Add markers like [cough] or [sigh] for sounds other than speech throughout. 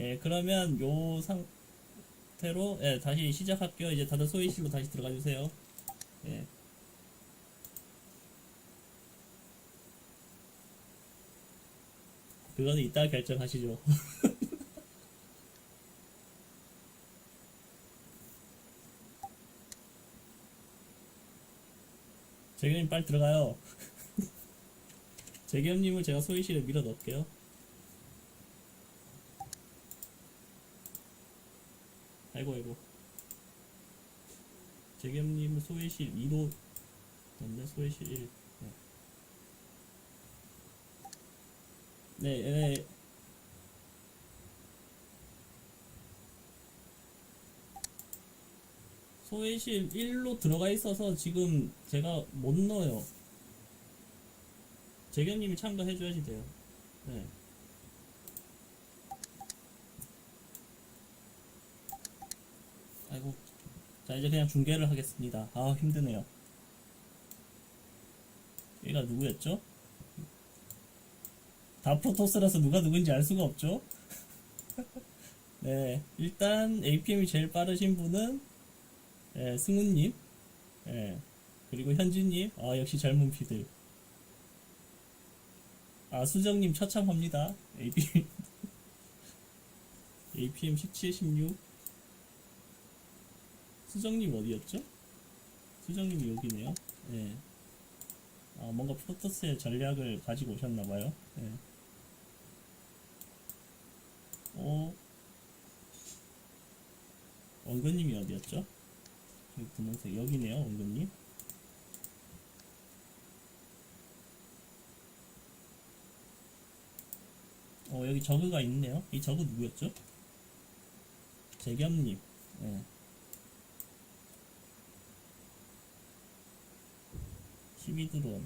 예, 그러면 요 상태로 예, 다시 시작할게요. 이제 다들 소위실로 다시 들어가 주세요. 예. 그거는 이따 결정하시죠. [laughs] 재겸님 빨리 들어가요. [laughs] 재겸님을 제가 소위실에 밀어 넣을게요. 아이고 아이고. 재겸님을 소위실 2로 넣네 소위실 1. 네. 네, 네. 소위실 1로 들어가 있어서 지금 제가 못 넣어요. 재경님이 참가해줘야지 돼요. 네. 아이고. 자, 이제 그냥 중계를 하겠습니다. 아, 힘드네요. 얘가 누구였죠? 다 프로토스라서 누가 누군지 알 수가 없죠? [laughs] 네. 일단, APM이 제일 빠르신 분은, 예, 승우님. 예. 그리고 현진님. 아, 역시 젊은 피들. 아, 수정님 처참합니다. APM. APM 17, 16. 수정님 어디였죠? 수정님이 여기네요. 예. 아, 뭔가 프로토스의 전략을 가지고 오셨나봐요. 예. 어, 원근님이 어디였죠? 저기 분홍색 여기네요, 원근님. 어, 여기 저그가 있네요. 이 저그 누구였죠? 재겸님. 예. 12드론.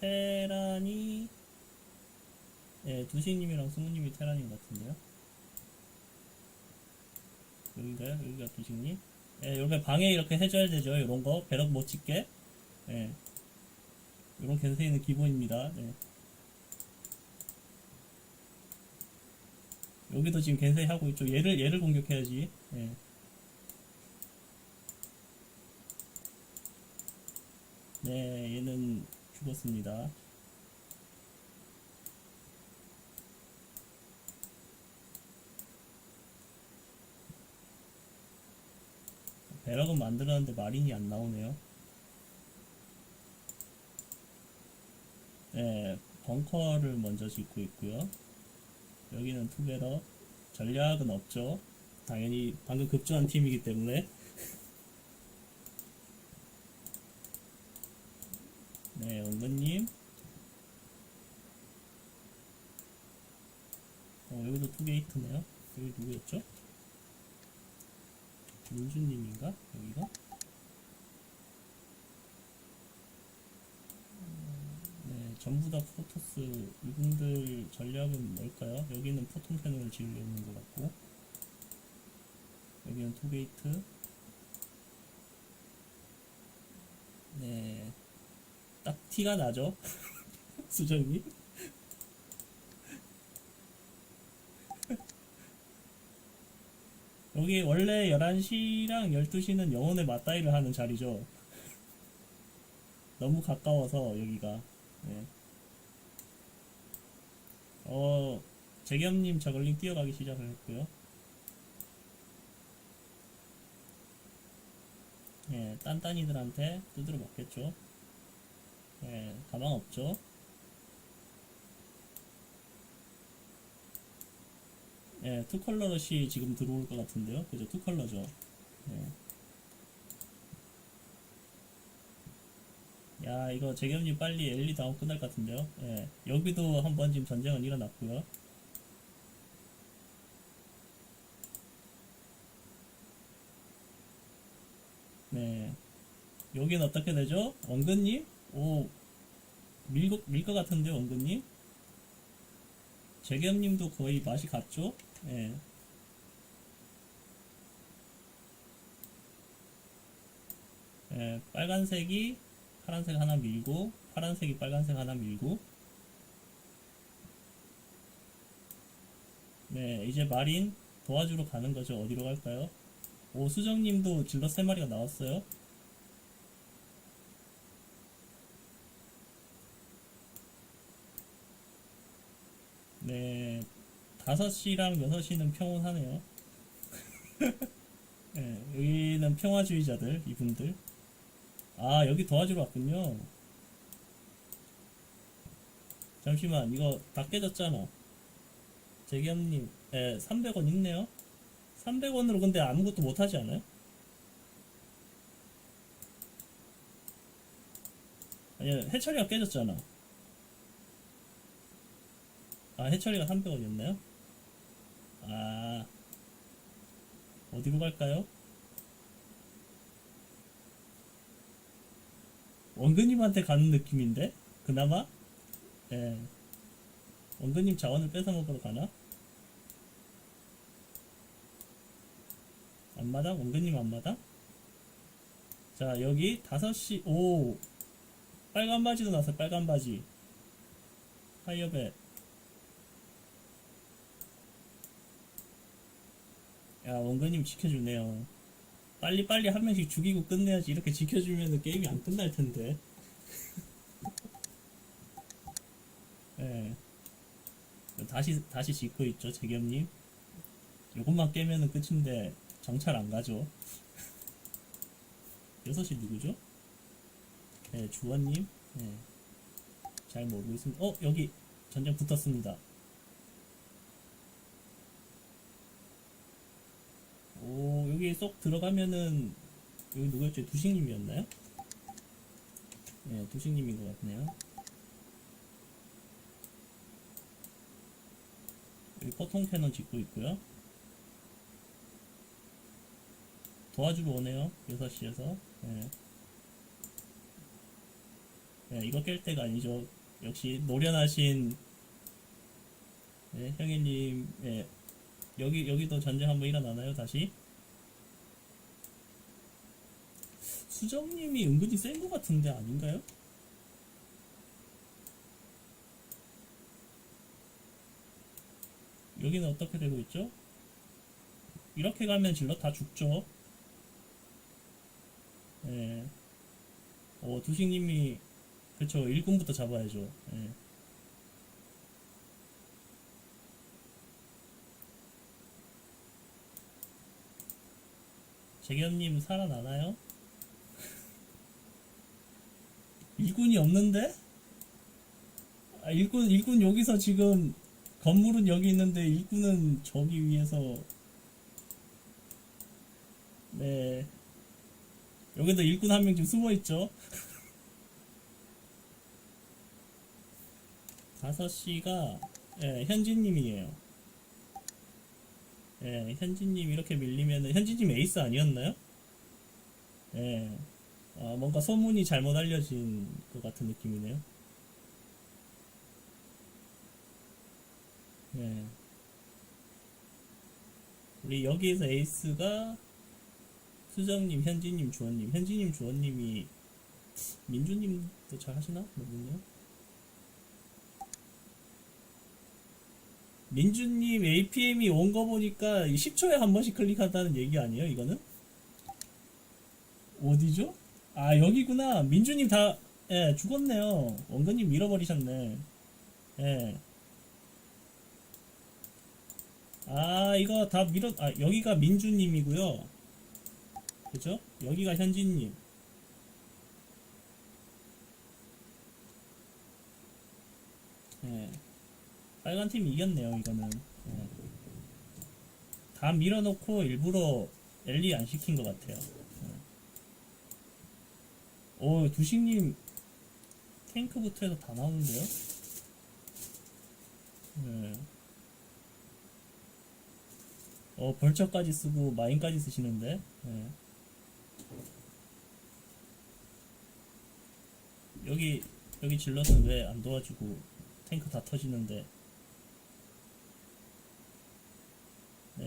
테란이, 예, 두식님이랑 승우님이 테란인 것 같은데요. 여기가요? 여기가 두식님? 예, 이렇게 방에 이렇게 해줘야 되죠. 이런 거. 배럭 못 찍게. 예. 이런 겐세이는 기본입니다. 네. 여기도 지금 겐세이 하고 있죠. 얘를, 얘를 공격해야지. 예. 네, 얘는 죽었습니다. 배럭은 만들었는데 마린이 안 나오네요. 네, 벙커를 먼저 짓고 있고요. 여기는 투베럭. 전략은 없죠. 당연히 방금 급조한 팀이기 때문에. 네, 원근님. 어, 여기도 투게이트네요. 여기 누구였죠? 민주님인가? 여기가? 음, 네, 전부 다 프로토스. 이분들 전략은 뭘까요? 여기는 포톤 패널을 지으려는 것 같고, 여기는 투게이트. 네, 딱 티가 나죠? [laughs] 수정이? 여기 원래 11시랑 12시는 영혼의 맞다이를 하는 자리죠. 너무 가까워서 여기가. 네. 어, 재겸님 저글링 뛰어가기 시작을 했고요. 예, 딴딴이들한테 두드려 맞겠죠. 예, 가망 없죠. 예, 투 컬러 러시 지금 들어올 것 같은데요. 그죠? 투 컬러죠. 예. 야, 이거 재겸님 빨리 엘리 다운 끝날 것 같은데요. 예. 여기도 한번 지금 전쟁은 일어났고요. 네. 여긴 어떻게 되죠? 원근님? 오, 밀, 밀것 같은데요, 원근님? 재겸님도 거의 맛이 갔죠? 예. 예, 빨간색이 파란색 하나 밀고, 파란색이 빨간색 하나 밀고, 네, 이제 마린 도와주러 가는 거죠. 어디로 갈까요? 오, 수정님도 질러 세 마리가 나왔어요. 네, 5시랑 6시는 평온하네요. [laughs] 네, 여기는 평화주의자들, 이분들. 아, 여기 도와주러 왔군요. 잠시만, 이거 다 깨졌잖아. 재겸님, 예, 300원 있네요. 300원으로 근데 아무것도 못하지 않아요? 아니, 해처리가 깨졌잖아. 아, 해처리가 300원이었나요? 아, 어디로 갈까요? 원근님한테 가는 느낌인데? 그나마? 예. 원근님 자원을 뺏어 먹으러 가나? 안마당? 원근님 안마당? 자, 여기 5시, 오! 빨간 바지도 나왔어요, 빨간 바지. 하이어벳. 야, 원근님 지켜주네요. 빨리 빨리 한 명씩 죽이고 끝내야지. 이렇게 지켜주면 게임이 안 끝날 텐데. [laughs] 예. 다시, 다시 짓고 있죠, 재겸님. 요것만 깨면은 끝인데, 정찰 안 가죠. [laughs] 6시 누구죠? 네, 주원님. 네. 잘 모르고 있습니다. 어, 여기 전쟁 붙었습니다. 오, 여기 쏙 들어가면은, 여기 누구였죠? 두식님이었나요? 네, 두식님인 것 같네요. 여기 포통 캐논 짓고 있고요. 도와주러 오네요. 6시에서. 네. 네, 이거 깰 때가 아니죠. 역시 노련하신 네, 형님, 예. 여기 여기도 전쟁 한번 일어나나요? 다시? 수정님이 은근히 센 것 같은데 아닌가요? 여기는 어떻게 되고 있죠? 이렇게 가면 질러 다 죽죠. 예. 어, 두식님이 그쵸 일꾼부터 잡아야죠. 예. 재겸님 살아나나요? [laughs] 일꾼이 없는데? 아, 일꾼 일꾼 여기서 지금 건물은 여기 있는데 일꾼은 저기 위에서 네 여기도 일꾼 한 명 지금 숨어 있죠. [laughs] 5시가 예, 현진님이에요. 예, 현진님 이렇게 밀리면은 현진님 에이스 아니었나요? 예, 아, 뭔가 소문이 잘못 알려진 것 같은 느낌이네요. 예. 우리 여기에서 에이스가 수정님, 현진님, 주원님, 현진님, 주원님이 민주님도 잘 하시나? 모르겠네요. 민주님 APM이 온 거 보니까 10초에 한 번씩 클릭한다는 얘기 아니에요, 이거는? 어디죠? 아, 여기구나. 민주님 다, 예, 죽었네요. 원근님 잃어버리셨네. 예. 아, 이거 다 밀어, 아, 여기가 민주님이고요. 그죠? 여기가 현진님. 예. 빨간 팀이 이겼네요, 이거는. 예. 다 밀어놓고 일부러 엘리 안 시킨 것 같아요. 예. 오, 두식님 탱크부터 해서 다 나오는데요? 예. 어, 벌처까지 쓰고 마인까지 쓰시는데? 예. 여기, 여기 질럿은 왜 안 도와주고 탱크 다 터지는데?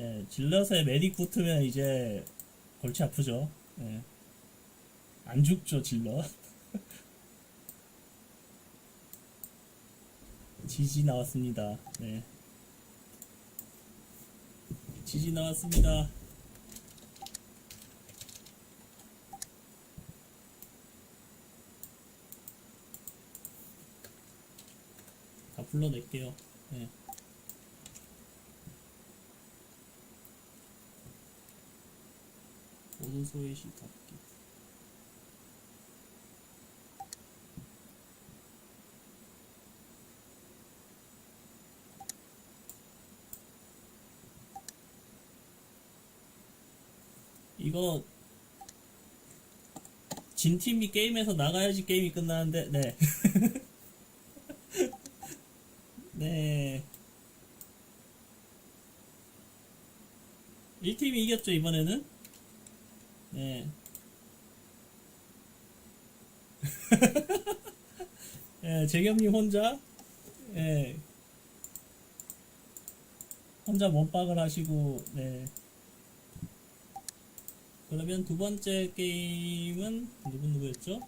네, 질럿에 메딕 붙으면 이제 골치 아프죠. 네. 안 죽죠, 질럿. [laughs] 지지 나왔습니다. 네. 지지 나왔습니다. 다 불러낼게요. 네. 오른소의 시 닫기. 이거 진 팀이 게임에서 나가야지 게임이 끝나는데 네. [laughs] 네. 1팀이 이겼죠 이번에는? 네. 예, 재겸님 혼자 예. 혼자 몸박을 하시고 네. 그러면 두 번째 게임은 누구 누구였죠?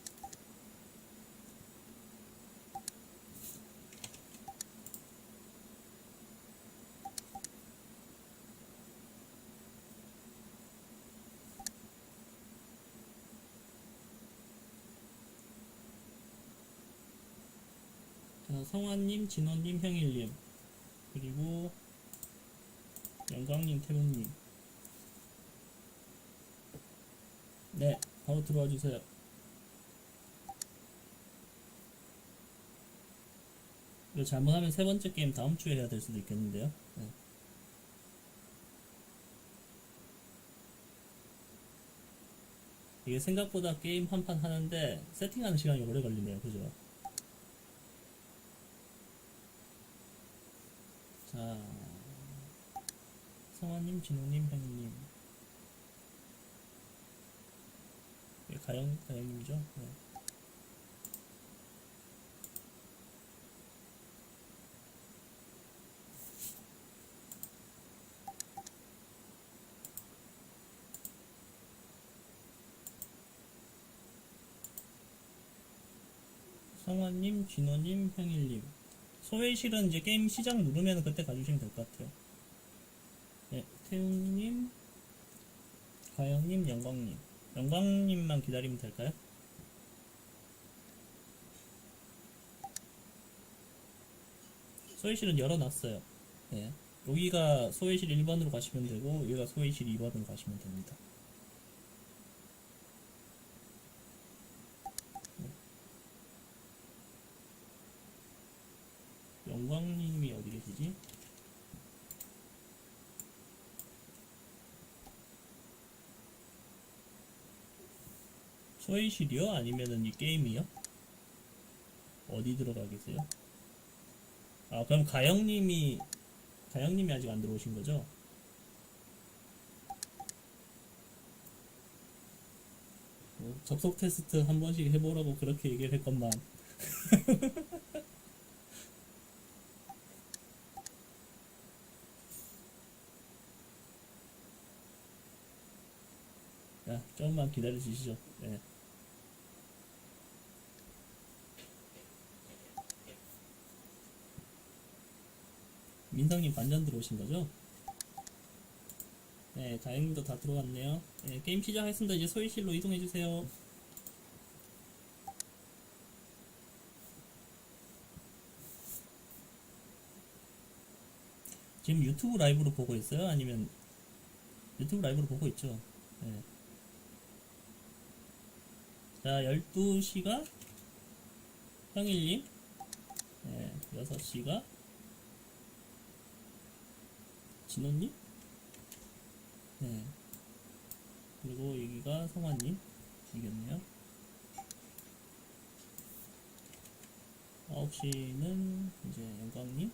자, 성환님, 진원님, 형일님 그리고 영광님, 태훈님 네, 바로 들어와 주세요. 이거 잘못하면 세 번째 게임 다음 주에 해야 될 수도 있겠는데요. 네. 이게 생각보다 게임 한 판 하는데 세팅하는 시간이 오래 걸리네요. 그죠? 자, 성화님, 진우님, 형님. 예, 가영, 가영님이죠? 네. 성화님, 진호님, 형일님. 소외실은 이제 게임 시작 누르면 그때 가주시면 될 것 같아요. 네, 태웅님, 가영님, 영광님. 영광님만 기다리면 될까요? 소외실은 열어놨어요. 네. 여기가 소외실 1번으로 가시면 되고, 여기가 소외실 2번으로 가시면 됩니다. 영광님이 어디 계시지? 소외실이요? 아니면은 이 게임이요? 어디 들어가 계세요? 아 그럼 가영님이 가영님이 아직 안 들어오신 거죠? 뭐 접속 테스트 한 번씩 해보라고 그렇게 얘기를 했건만 [laughs] 야 조금만 기다려 주시죠 네. 민성님 반전 들어오신 거죠? 네, 다행님도 다 들어왔네요. 네, 게임 시작했습니다. 이제 소위실로 이동해 주세요. 지금 유튜브 라이브로 보고 있어요? 아니면 유튜브 라이브로 보고 있죠? 네. 자, 12시가 형일님, 네, 6시가 진호님, 네, 그리고 여기가 성환님, 이겠네요. 9시는 이제 영광님,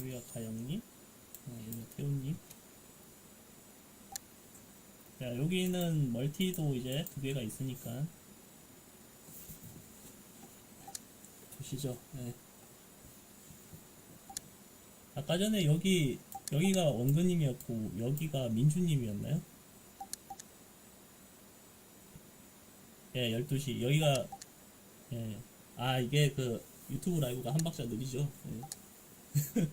여기가 가영님, 네, 여기가 태훈님. 자, 여기는 멀티도 이제 두 개가 있으니까 보시죠. 네. 아까 전에 여기 여기가 원근님이었고 여기가 민주님이었나요? 예, 12시 여기가 예. 아, 이게 그 유튜브 라이브가 한 박자 느리죠. 예. [laughs]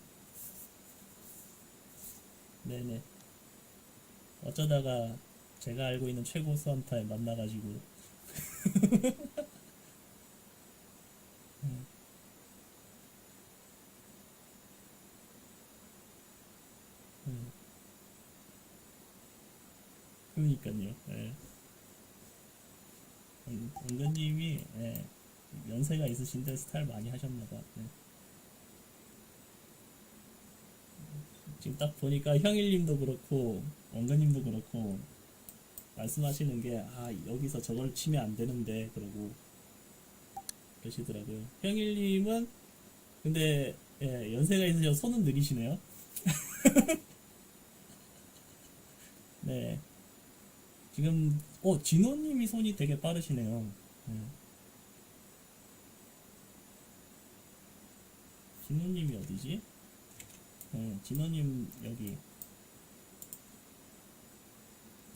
네네. 어쩌다가 제가 알고 있는 최고 수한타에 만나가지고 음. [laughs] 음. 그러니까요. 예. 은- 은근님이 예, 연세가 있으신데 스타일 많이 하셨나봐. 네. 지금 딱 보니까 형일님도 그렇고 원근님도 그렇고 말씀하시는 게 아 여기서 저걸 치면 안 되는데 그러고 그러시더라고요. 형일님은 근데 예, 연세가 있으셔서 손은 느리시네요. [laughs] 네. 지금 어 진호님이 손이 되게 빠르시네요. 네. 진호님이 어디지? 네, 진호님 여기.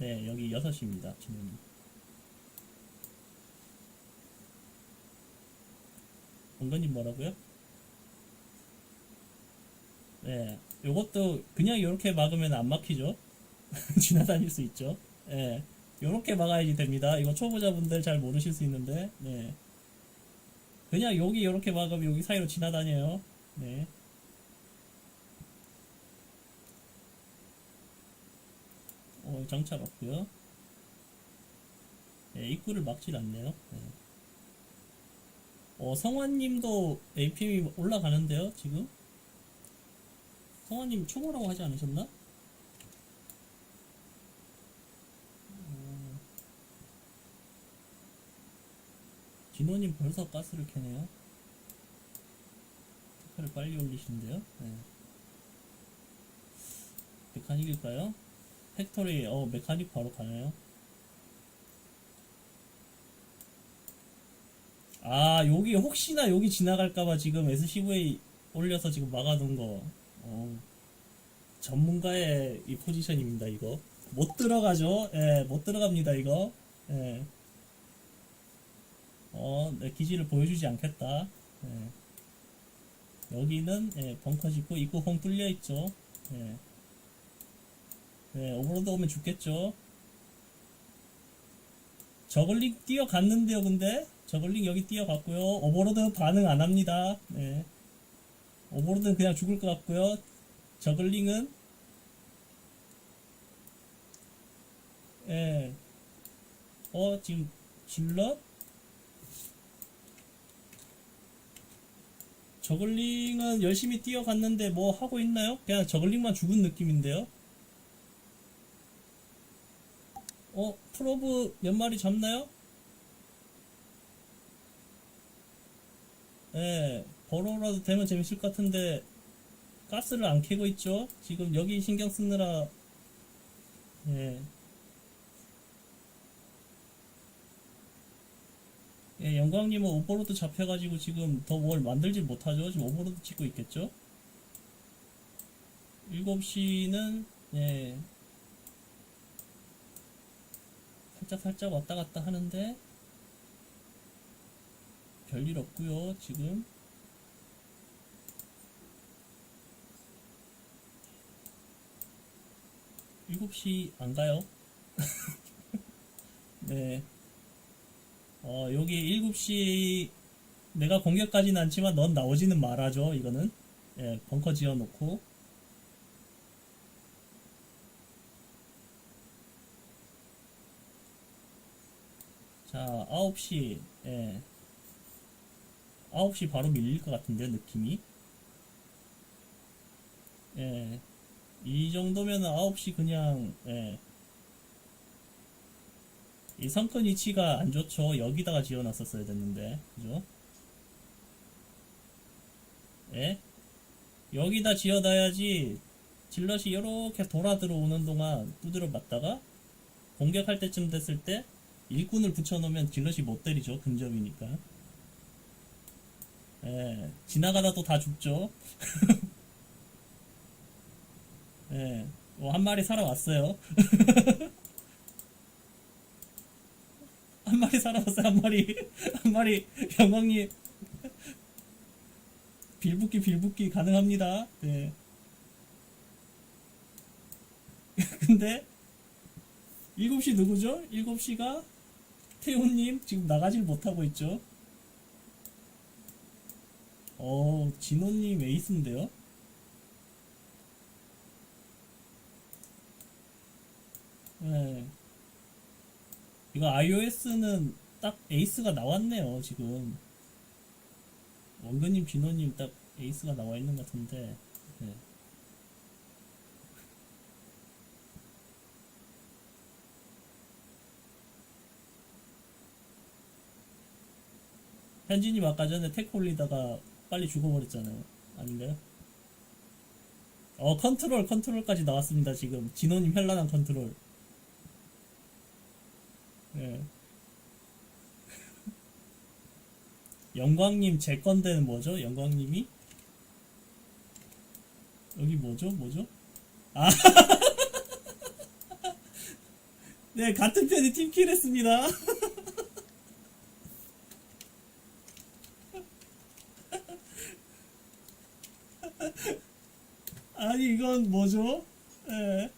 네, 여기 6시입니다. 진호님. 원건님 뭐라고요? 네, 요것도 그냥 이렇게 막으면 안 막히죠? [laughs] 지나다닐 수 있죠? 예. 요렇게 막아야지 됩니다. 이거 초보자분들 잘 모르실 수 있는데, 네. 그냥 여기 요렇게 막으면 여기 사이로 지나다녀요. 네. 어, 정찰 없고요. 네, 입구를 막질 않네요. 네. 어, 성환님도 APM이 올라가는데요, 지금? 성환님 초보라고 하지 않으셨나? 어, 진호님 벌써 가스를 캐네요. 특허를 빨리 올리시는데요. 네. 메카닉일까요? 팩토리, 어, 메카닉 바로 가나요? 아, 여기 혹시나 여기 지나갈까봐 지금 SCV 올려서 지금 막아둔 거. 어, 전문가의 이 포지션입니다, 이거. 못 들어가죠? 예, 못 들어갑니다, 이거. 예. 어, 내 기지를 보여주지 않겠다. 예. 여기는, 예, 벙커 짓고 입구 홍 뚫려 있죠. 예. 예, 오버로드 오면 죽겠죠. 저글링 뛰어갔는데요, 근데? 저글링 여기 뛰어갔고요. 오버로드 반응 안 합니다. 네. 오버로드는 그냥 죽을 것 같고요. 저글링은 예. 어, 지금 질럿? 저글링은 열심히 뛰어갔는데 뭐 하고 있나요? 그냥 저글링만 죽은 느낌인데요. 어, 프로브 몇 마리 잡나요? 예, 버로라도 되면 재밌을 것 같은데 가스를 안 캐고 있죠. 지금 여기 신경 쓰느라 예. 예, 영광님은 오버로드 잡혀가지고 지금 더 뭘 만들지 못하죠. 지금 오버로드 찍고 있겠죠. 7시는 예. 살짝 살짝 왔다 갔다 하는데 별일 없고요 지금 일곱 시 안 가요? [laughs] 네. 어, 여기 일곱 시 내가 공격까지는 않지만 넌 나오지는 말아줘, 이거는. 예, 벙커 지어 놓고. 자, 9시, 예. 9시 바로 밀릴 것 같은데, 느낌이. 예. 이 정도면 9시 그냥, 예. 이 성큰 위치가 안 좋죠. 여기다가 지어놨었어야 됐는데, 그죠? 예? 여기다 지어놔야지, 질럿이 이렇게 돌아 들어오는 동안 두드려 맞다가, 공격할 때쯤 됐을 때, 일꾼을 붙여놓으면 질럿이 못 때리죠. 근접이니까. 예, 지나가다 또 다 죽죠. [laughs] 예, 뭐 [laughs] 한 마리 살아왔어요. 한 마리 살아왔어요. [laughs] 한 마리, 한 마리 영광님 빌붙기 빌붙기 가능합니다. 네. 근데 7시 누구죠? 7시가 태훈님 지금 나가질 못하고 있죠. 어, 진호님 에이스인데요? 네. 이거 iOS는 딱 에이스가 나왔네요, 지금. 원근님, 진호님 딱 에이스가 나와 있는 것 같은데. 네. 현진님 아까 전에 테크 올리다가 빨리 죽어버렸잖아요. 아닌가요? 어, 컨트롤, 컨트롤까지 나왔습니다, 지금. 진호님 현란한 컨트롤. 예. [laughs] 영광님 제 건데는 뭐죠? 영광님이? 여기 뭐죠? 뭐죠? 아! [laughs] 네, 같은 편이 팀킬 했습니다. [laughs] 아니, 이건 뭐죠? 예.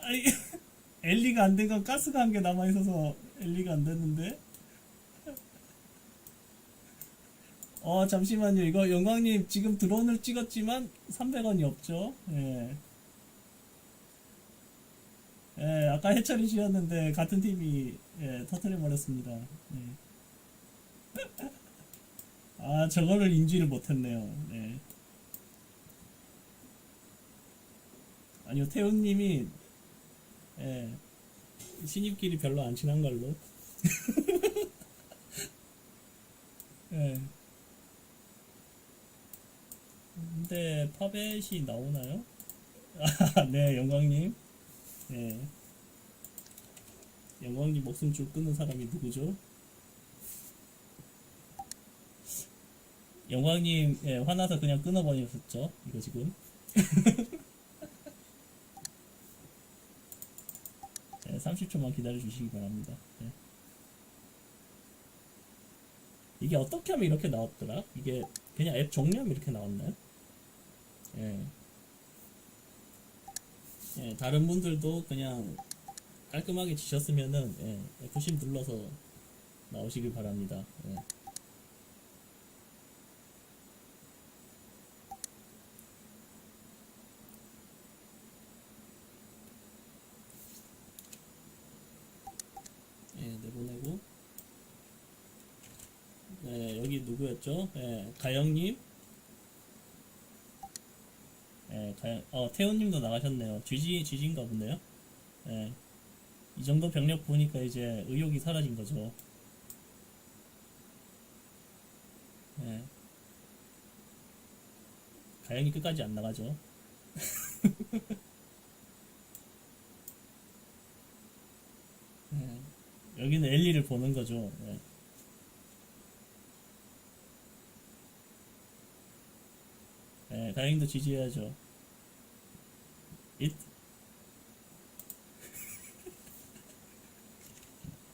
아니, [laughs] 엘리가 안 된 건 가스가 한 개 남아 있어서 엘리가 안 됐는데? 어, 잠시만요. 이거 영광님 지금 드론을 찍었지만 300원이 없죠? 예. 예, 아까 해철이 씨였는데 같은 팀이 예, 터트려 버렸습니다. 예. [laughs] 아, 저거를 인지를 못했네요. 네. 아니요, 태훈님이 예, 신입끼리 별로 안 친한 걸로. [laughs] 예. 근데 파벳이 나오나요? 아, [laughs] 네, 영광님. 예. 영광님 목숨 줄 끊는 사람이 누구죠? 영광님, 예, 화나서 그냥 끊어버렸었죠? 이거 지금. [laughs] 네, 30초만 기다려 주시기 바랍니다. 네. 이게 어떻게 하면 이렇게 나왔더라? 이게 그냥 앱 정리하면 이렇게 나왔나요? 예. 예, 다른 분들도 그냥 깔끔하게 지셨으면은 예, F10 눌러서 나오시길 바랍니다. 예. 예, 내보내고. 네, 누구였죠? 예, 가영님. 예, 가영, 어, 태훈님도 나가셨네요. 쥐지, 쥐지인가 본데요? 예. 이 정도 병력 보니까 이제 의욕이 사라진 거죠. 예. 가영이 끝까지 안 나가죠. [laughs] 예. 여기는 엘리를 보는 거죠. 예. 예, 다행히도 지지해야죠. 잇.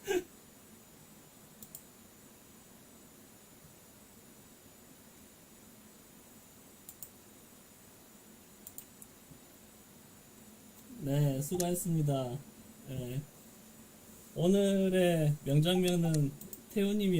[laughs] 네, 수고하셨습니다. 예. 오늘의 명장면은 태우님이